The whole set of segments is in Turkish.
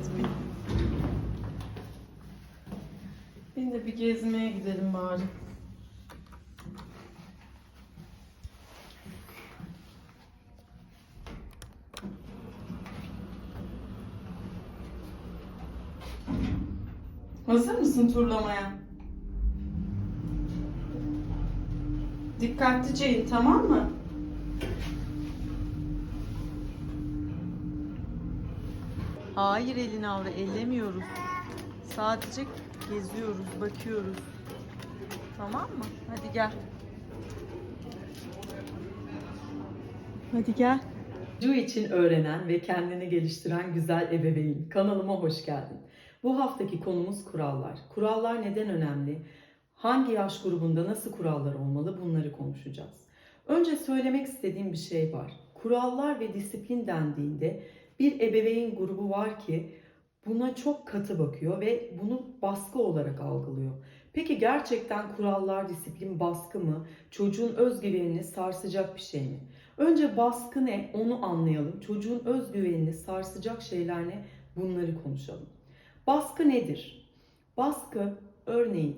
gezmeye. Biz de bir gezmeye gidelim bari. Hazır mısın turlamaya? Dikkatlice in tamam mı? Hayır elin avra ellemiyoruz. Sadece geziyoruz, bakıyoruz. Tamam mı? Hadi gel. Hadi gel. Cu için öğrenen ve kendini geliştiren güzel ebeveyn. Kanalıma hoş geldin. Bu haftaki konumuz kurallar. Kurallar neden önemli? Hangi yaş grubunda nasıl kurallar olmalı? Bunları konuşacağız. Önce söylemek istediğim bir şey var. Kurallar ve disiplin dendiğinde bir ebeveyn grubu var ki buna çok katı bakıyor ve bunu baskı olarak algılıyor. Peki gerçekten kurallar, disiplin baskı mı? Çocuğun özgüvenini sarsacak bir şey mi? Önce baskı ne? Onu anlayalım. Çocuğun özgüvenini sarsacak şeyler ne? Bunları konuşalım. Baskı nedir? Baskı örneğin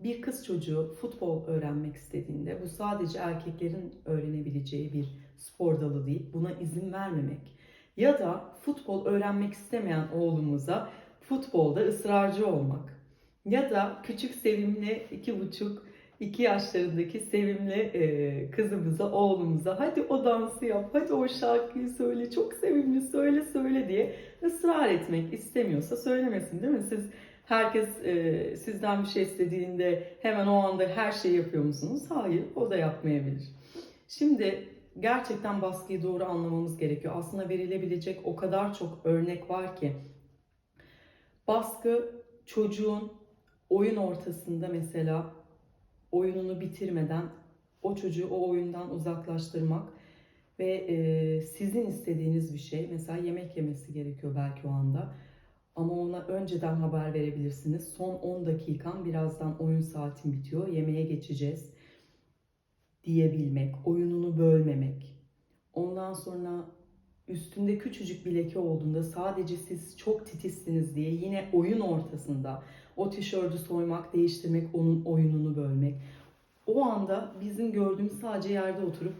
bir kız çocuğu futbol öğrenmek istediğinde bu sadece erkeklerin öğrenebileceği bir spor dalı değil. Buna izin vermemek. Ya da futbol öğrenmek istemeyen oğlumuza futbolda ısrarcı olmak. Ya da küçük sevimli iki buçuk iki yaşlarındaki sevimli e, kızımıza, oğlumuza hadi o dansı yap, hadi o şarkıyı söyle, çok sevimli söyle söyle diye ısrar etmek istemiyorsa söylemesin değil mi? Siz herkes e, sizden bir şey istediğinde hemen o anda her şeyi yapıyor musunuz? Hayır, o da yapmayabilir. Şimdi gerçekten baskıyı doğru anlamamız gerekiyor. Aslında verilebilecek o kadar çok örnek var ki baskı çocuğun oyun ortasında mesela oyununu bitirmeden o çocuğu o oyundan uzaklaştırmak ve e, sizin istediğiniz bir şey mesela yemek yemesi gerekiyor belki o anda ama ona önceden haber verebilirsiniz. Son 10 dakikan birazdan oyun saatin bitiyor yemeğe geçeceğiz diyebilmek, oyununu bölmemek. Ondan sonra üstünde küçücük bir leke olduğunda sadece siz çok titizsiniz diye yine oyun ortasında o tişörtü soymak, değiştirmek, onun oyununu bölmek. O anda bizim gördüğümüz sadece yerde oturup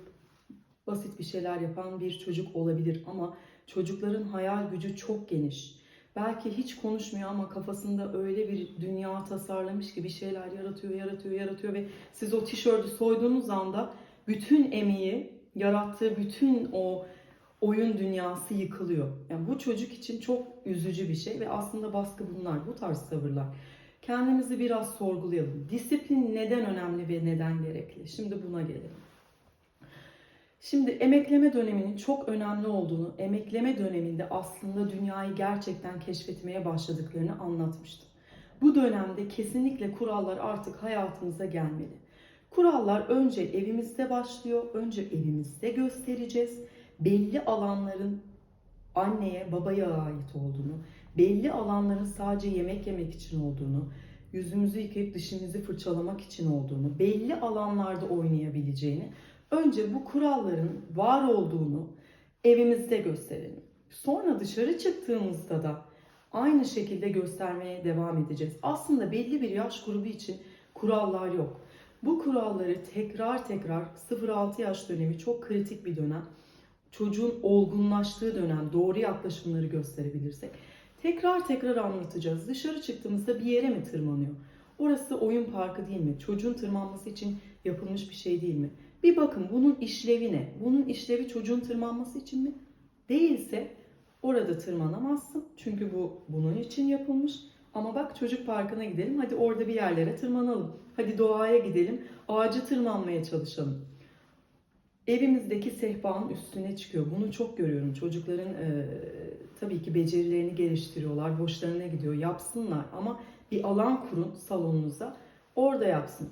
basit bir şeyler yapan bir çocuk olabilir ama çocukların hayal gücü çok geniş. Belki hiç konuşmuyor ama kafasında öyle bir dünya tasarlamış ki bir şeyler yaratıyor, yaratıyor, yaratıyor ve siz o tişörtü soyduğunuz anda bütün emeği, yarattığı bütün o oyun dünyası yıkılıyor. Yani bu çocuk için çok üzücü bir şey ve aslında baskı bunlar, bu tarz tavırlar. Kendimizi biraz sorgulayalım. Disiplin neden önemli ve neden gerekli? Şimdi buna gelelim. Şimdi emekleme döneminin çok önemli olduğunu, emekleme döneminde aslında dünyayı gerçekten keşfetmeye başladıklarını anlatmıştım. Bu dönemde kesinlikle kurallar artık hayatımıza gelmeli. Kurallar önce evimizde başlıyor, önce evimizde göstereceğiz. Belli alanların anneye, babaya ait olduğunu, belli alanların sadece yemek yemek için olduğunu, yüzümüzü yıkayıp dişimizi fırçalamak için olduğunu, belli alanlarda oynayabileceğini, önce bu kuralların var olduğunu evimizde gösterelim. Sonra dışarı çıktığımızda da aynı şekilde göstermeye devam edeceğiz. Aslında belli bir yaş grubu için kurallar yok. Bu kuralları tekrar tekrar 0-6 yaş dönemi çok kritik bir dönem. Çocuğun olgunlaştığı dönem doğru yaklaşımları gösterebilirsek tekrar tekrar anlatacağız. Dışarı çıktığımızda bir yere mi tırmanıyor? Orası oyun parkı değil mi? Çocuğun tırmanması için yapılmış bir şey değil mi? Bir bakın bunun işlevi ne? Bunun işlevi çocuğun tırmanması için mi? Değilse orada tırmanamazsın. Çünkü bu bunun için yapılmış. Ama bak çocuk parkına gidelim. Hadi orada bir yerlere tırmanalım. Hadi doğaya gidelim. Ağacı tırmanmaya çalışalım. Evimizdeki sehpanın üstüne çıkıyor. Bunu çok görüyorum. Çocukların e, tabii ki becerilerini geliştiriyorlar. Hoşlarına gidiyor. Yapsınlar ama bir alan kurun salonunuza. Orada yapsın.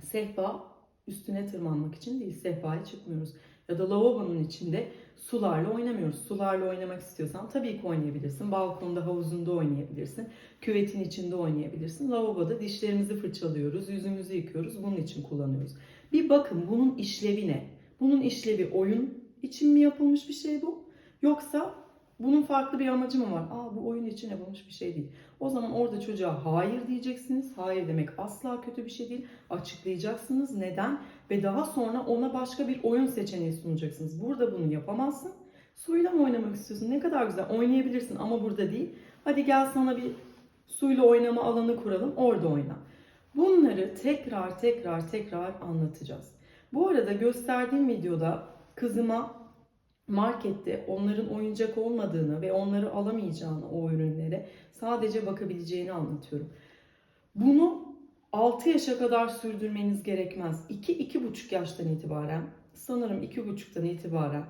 Sehpa üstüne tırmanmak için değil. Sehpaya çıkmıyoruz. Ya da lavabonun içinde sularla oynamıyoruz. Sularla oynamak istiyorsan tabii ki oynayabilirsin. Balkonda, havuzunda oynayabilirsin. Küvetin içinde oynayabilirsin. Lavaboda dişlerimizi fırçalıyoruz, yüzümüzü yıkıyoruz. Bunun için kullanıyoruz. Bir bakın bunun işlevi ne? Bunun işlevi oyun için mi yapılmış bir şey bu? Yoksa Bunun farklı bir amacı mı var? Aa bu oyun için yapılmış bir şey değil. O zaman orada çocuğa hayır diyeceksiniz. Hayır demek asla kötü bir şey değil. Açıklayacaksınız neden ve daha sonra ona başka bir oyun seçeneği sunacaksınız. Burada bunu yapamazsın. Suyla mı oynamak istiyorsun? Ne kadar güzel. Oynayabilirsin ama burada değil. Hadi gel sana bir suyla oynama alanı kuralım. Orada oyna. Bunları tekrar tekrar tekrar anlatacağız. Bu arada gösterdiğim videoda kızıma markette onların oyuncak olmadığını ve onları alamayacağını o ürünlere sadece bakabileceğini anlatıyorum. Bunu 6 yaşa kadar sürdürmeniz gerekmez. 2-2,5 yaştan itibaren sanırım 2,5'tan itibaren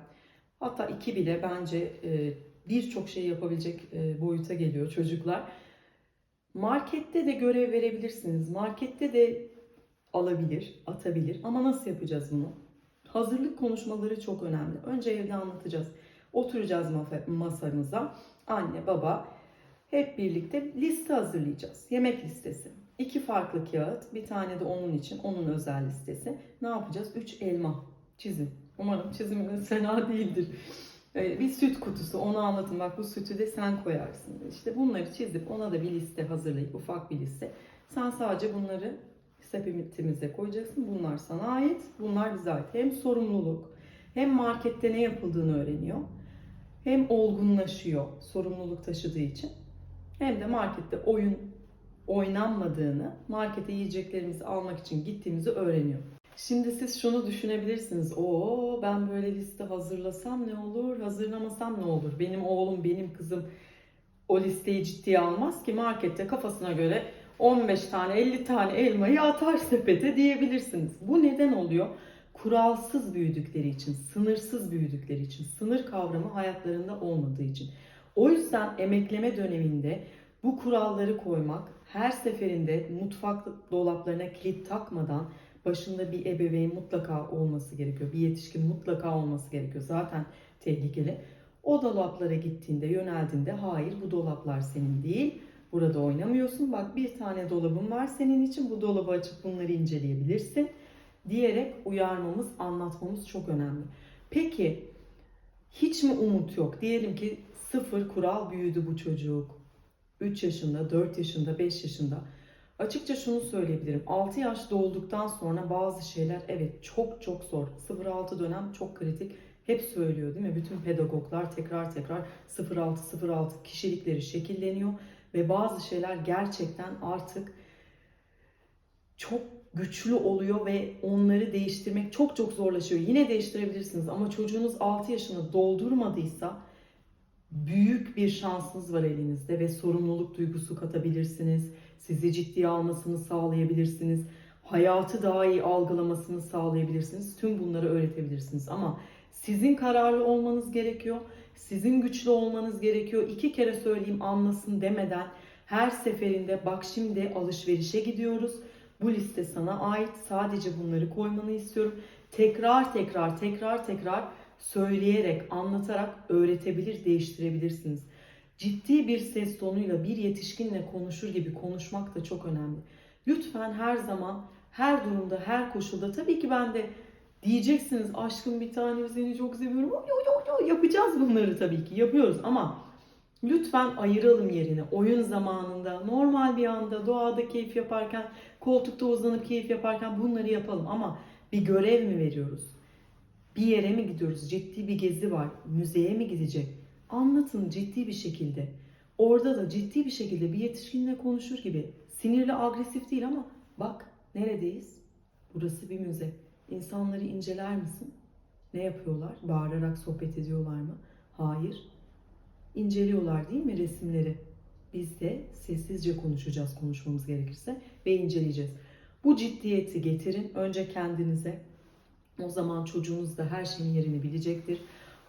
hatta 2 bile bence e, birçok şey yapabilecek e, boyuta geliyor çocuklar. Markette de görev verebilirsiniz. Markette de alabilir, atabilir. Ama nasıl yapacağız bunu? Hazırlık konuşmaları çok önemli. Önce evde anlatacağız. Oturacağız masamıza. Anne, baba hep birlikte liste hazırlayacağız. Yemek listesi. İki farklı kağıt. Bir tane de onun için. Onun özel listesi. Ne yapacağız? Üç elma. Çizin. Umarım çiziminiz fena değildir. Ee, Bir süt kutusu. Onu anlatın. Bak bu sütü de sen koyarsın. İşte bunları çizip ona da bir liste hazırlayıp ufak bir liste. Sen sadece bunları sepetimize koyacaksın. Bunlar sana ait. Bunlar bize ait. Hem sorumluluk hem markette ne yapıldığını öğreniyor. Hem olgunlaşıyor sorumluluk taşıdığı için. Hem de markette oyun oynanmadığını, markete yiyeceklerimizi almak için gittiğimizi öğreniyor. Şimdi siz şunu düşünebilirsiniz. Oo ben böyle liste hazırlasam ne olur, hazırlamasam ne olur? Benim oğlum, benim kızım o listeyi ciddiye almaz ki markette kafasına göre 15 tane 50 tane elmayı atar sepete diyebilirsiniz. Bu neden oluyor? Kuralsız büyüdükleri için, sınırsız büyüdükleri için, sınır kavramı hayatlarında olmadığı için. O yüzden emekleme döneminde bu kuralları koymak, her seferinde mutfak dolaplarına kilit takmadan başında bir ebeveyn mutlaka olması gerekiyor. Bir yetişkin mutlaka olması gerekiyor. Zaten tehlikeli. O dolaplara gittiğinde, yöneldiğinde hayır bu dolaplar senin değil. Burada oynamıyorsun. Bak bir tane dolabım var senin için. Bu dolabı açıp bunları inceleyebilirsin. Diyerek uyarmamız, anlatmamız çok önemli. Peki hiç mi umut yok? Diyelim ki sıfır kural büyüdü bu çocuk. 3 yaşında, 4 yaşında, 5 yaşında. Açıkça şunu söyleyebilirim. 6 yaş dolduktan sonra bazı şeyler evet çok çok zor. 0-6 dönem çok kritik. Hep söylüyor değil mi? Bütün pedagoglar tekrar tekrar 0-6-0-6 kişilikleri şekilleniyor. Ve bazı şeyler gerçekten artık çok güçlü oluyor ve onları değiştirmek çok çok zorlaşıyor. Yine değiştirebilirsiniz ama çocuğunuz 6 yaşını doldurmadıysa büyük bir şansınız var elinizde ve sorumluluk duygusu katabilirsiniz. Sizi ciddiye almasını sağlayabilirsiniz. Hayatı daha iyi algılamasını sağlayabilirsiniz. Tüm bunları öğretebilirsiniz ama sizin kararlı olmanız gerekiyor. Sizin güçlü olmanız gerekiyor. İki kere söyleyeyim anlasın demeden her seferinde bak şimdi alışverişe gidiyoruz. Bu liste sana ait. Sadece bunları koymanı istiyorum. Tekrar tekrar tekrar tekrar söyleyerek, anlatarak öğretebilir, değiştirebilirsiniz. Ciddi bir ses tonuyla bir yetişkinle konuşur gibi konuşmak da çok önemli. Lütfen her zaman, her durumda, her koşulda tabii ki ben de diyeceksiniz aşkım bir tane seni çok seviyorum. Yo, yo, yo, yapacağız bunları tabii ki yapıyoruz ama lütfen ayıralım yerini. Oyun zamanında, normal bir anda, doğada keyif yaparken, koltukta uzanıp keyif yaparken bunları yapalım ama bir görev mi veriyoruz? Bir yere mi gidiyoruz? Ciddi bir gezi var. Müzeye mi gidecek? Anlatın ciddi bir şekilde. Orada da ciddi bir şekilde bir yetişkinle konuşur gibi. Sinirli, agresif değil ama bak neredeyiz? Burası bir müze. İnsanları inceler misin? Ne yapıyorlar? Bağırarak sohbet ediyorlar mı? Hayır. İnceliyorlar değil mi resimleri? Biz de sessizce konuşacağız konuşmamız gerekirse ve inceleyeceğiz. Bu ciddiyeti getirin önce kendinize. O zaman çocuğunuz da her şeyin yerini bilecektir.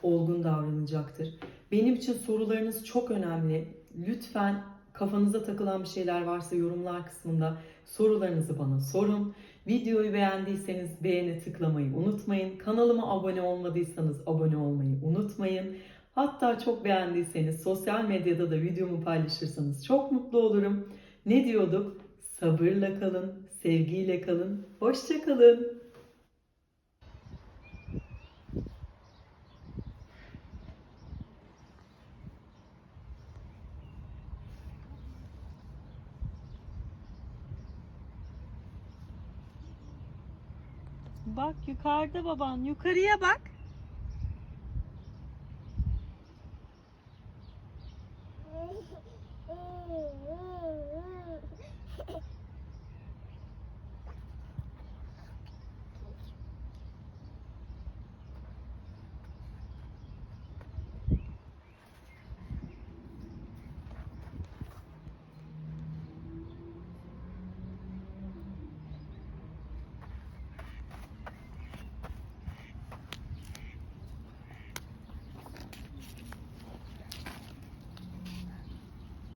Olgun davranacaktır. Benim için sorularınız çok önemli. Lütfen kafanıza takılan bir şeyler varsa yorumlar kısmında sorularınızı bana sorun. Videoyu beğendiyseniz beğeni tıklamayı unutmayın. Kanalıma abone olmadıysanız abone olmayı unutmayın. Hatta çok beğendiyseniz sosyal medyada da videomu paylaşırsanız çok mutlu olurum. Ne diyorduk? Sabırla kalın, sevgiyle kalın, hoşça kalın. Bak yukarıda baban. Yukarıya bak.